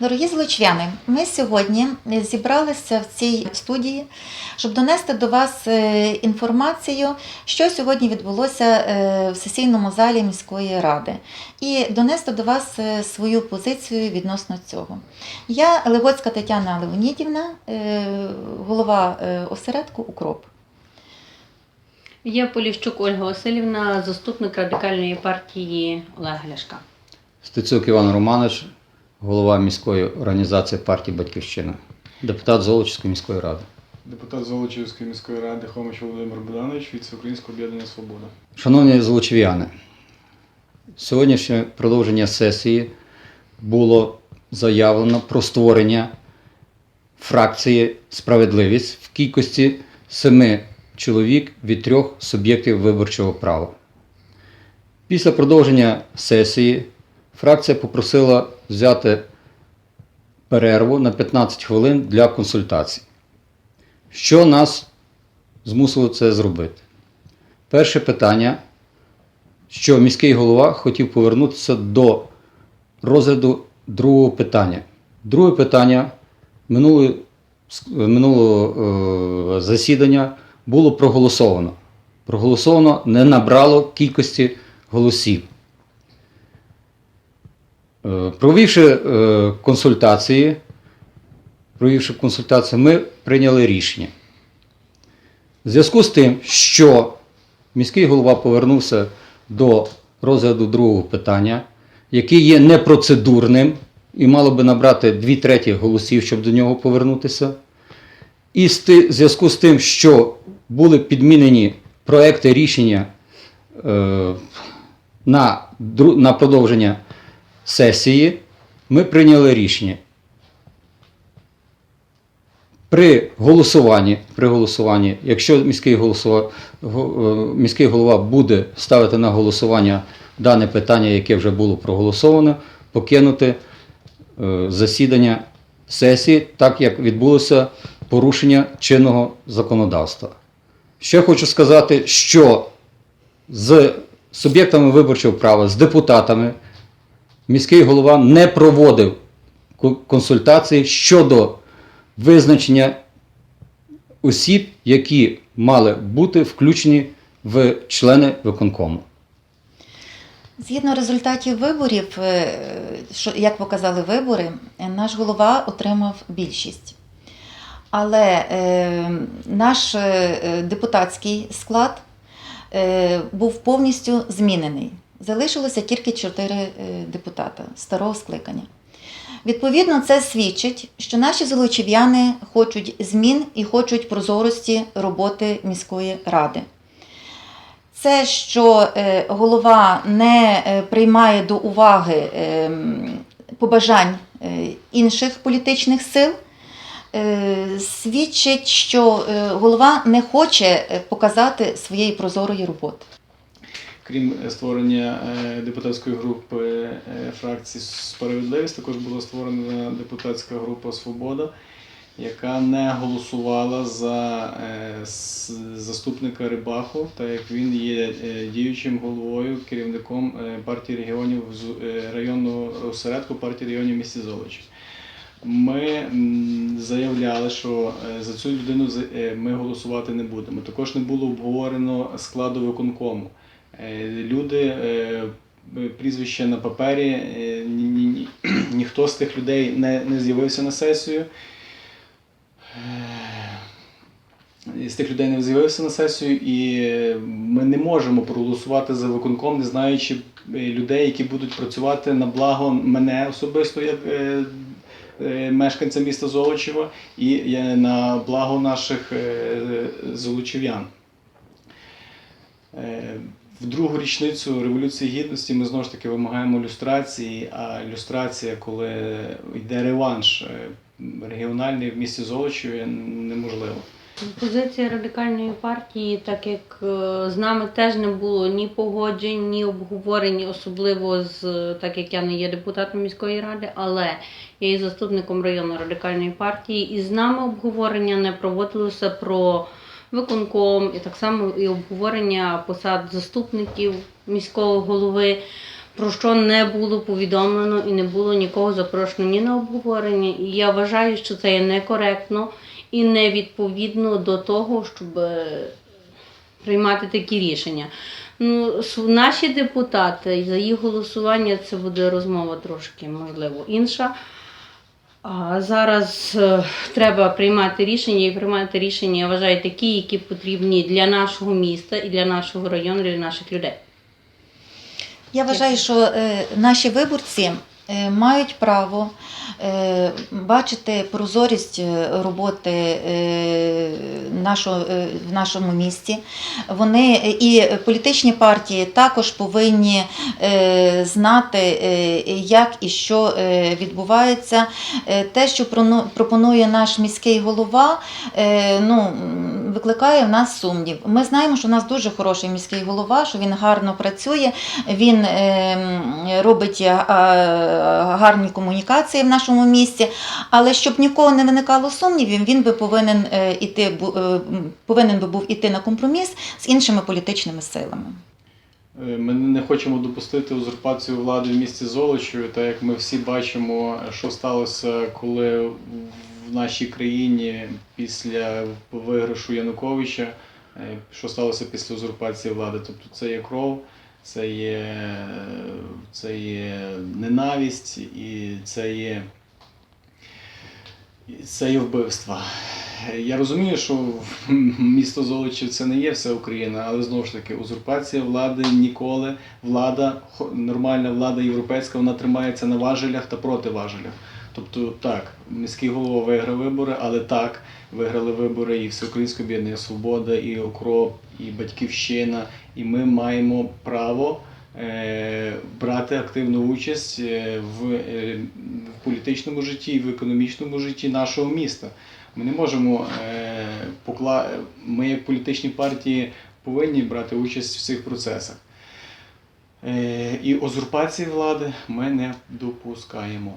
Дорогі злочвяни, ми сьогодні зібралися в цій студії, щоб донести до вас е, інформацію, що сьогодні відбулося е, в сесійному залі міської ради, і донести до вас е, свою позицію відносно цього. Я Легоцька Тетяна Леонідівна, голова осередку Укроп. Я Поліщук Ольга Васильівна, заступник радикальної партії Олега Ляшка. Стецюк Іван Романович, голова міської організації партії Батьківщина, депутат Золочівської міської ради. Депутат Золочівської міської ради Хомич Володимир Богданович від Всеукраїнського об'єднання Свобода. Шановні золочів'яни, сьогоднішнє продовження сесії було заявлено про створення фракції Справедливість в кількості семи чоловік від трьох суб'єктів виборчого права. Після продовження сесії фракція попросила взяти перерву на 15 хвилин для консультацій. Що нас змусило це зробити? Перше питання, що міський голова хотів повернутися до розгляду другого питання. Друге питання минулого, минулого е, засідання було проголосовано. Проголосовано не набрало кількості голосів. Е, Провівши е, консультації, провівши консультації, ми прийняли рішення. В зв'язку з тим, що міський голова повернувся до розгляду другого питання, яке є непроцедурним і мало би набрати дві треті голосів, щоб до нього повернутися. І в зв'язку з тим, що були підмінені проекти рішення е, на продовження сесії, ми прийняли рішення. При голосуванні, при голосуванні, якщо міський, голосува, е, міський голова буде ставити на голосування дане питання, яке вже було проголосовано, покинути е, засідання сесії, так як відбулося порушення чинного законодавства. Ще хочу сказати, що з суб'єктами виборчого права, з депутатами, міський голова не проводив ко- консультації щодо визначення осіб, які мали бути включені в члени виконкому. Згідно результатів виборів, е, як показали вибори, наш голова отримав більшість. Але е, наш е, депутатський склад був повністю змінений. Залишилося тільки чотири е, депутата старого скликання. Відповідно, це свідчить, що наші золочів'яни хочуть змін і хочуть прозорості роботи міської ради. Це, що е, голова не е, приймає до уваги побажань інших політичних сил, свідчить, що голова не хоче показати своєї прозорої роботи. Крім е, створення е, депутатської групи е, фракції Справедливість, також була створена депутатська група Свобода, яка не голосувала за заступника Рибаху, так як він є діючим головою, керівником партії регіонів з- районного осередку партії регіонів місті Золочів. Ми заявляли, що за цю людину ми голосувати не будемо. Також не було обговорено складу виконкому. Е, Люди, е, е, на папері, е, ні, ні, ні, ніхто з тих людей не, не з'явився на сесію. З тих людей не з'явився на сесію, і ми не можемо проголосувати за виконком, не знаючи людей, які будуть працювати на благо мене особисто, як мешканця міста Золочева, і на благо наших золочів'ян. В другу річницю Революції Гідності ми знову ж таки вимагаємо люстрації, а люстрація, коли йде реванш е, регіональний в місті Золочеві, неможливо. Позиція радикальної партії, так як е, з нами теж не було ні погоджень, ні обговорень, особливо з так як я не є депутатом міської ради, але я є заступником районної радикальної партії, і з нами обговорення не проводилося про виконком, і так само і обговорення посад заступників міського голови. про що не було повідомлено і не було нікого запрошено ні на обговорення. І я вважаю, що це є некоректно і невідповідно до того, щоб е, приймати такі рішення. Ну, наші депутати за їх голосування це буде розмова трошки, можливо, інша. А зараз е, треба приймати рішення і приймати рішення, я вважаю, такі, які потрібні для нашого міста і для нашого району, для наших людей. Я вважаю, що е, наші виборці мають право е, бачити прозорість е, роботи е, е, в нашому місті. Вони е, і політичні партії також повинні е, знати, е, як і що е, відбувається. Е, Те, що пропонує наш міський голова, е, ну, викликає в нас сумнів. Ми знаємо, що у нас дуже хороший міський голова, що він гарно працює, він е, робить е, гарні комунікації в нашому місті. Але щоб нікого не виникало сумнівів, він би повинен е, іти бу- е, повинен би був іти на компроміс з іншими політичними силами. Е, Ми не хочемо допустити узурпацію влади в місті Золочеві, так як ми всі бачимо, що сталося, коли в нашій країні після виграшу Януковича, е, що сталося після узурпації влади. Тобто це є кров, це є, це є ненависть і це є, це є вбивства. Я розумію, що місто Золочів це не є вся Україна, але знову ж таки, узурпація влади ніколи. Влада, нормальна влада європейська, вона тримається на важелях та проти важелях. Тобто, так, міський голова виграв вибори, але так, виграли вибори і Всеукраїнське об'єднання Свобода, і Окроп, і Батьківщина. І ми маємо право е, брати активну участь е, в, е, в політичному житті і в економічному житті нашого міста. Ми не можемо е, покла... Ми, як політичні партії, повинні брати участь в цих процесах. Е, і узурпації влади ми не допускаємо.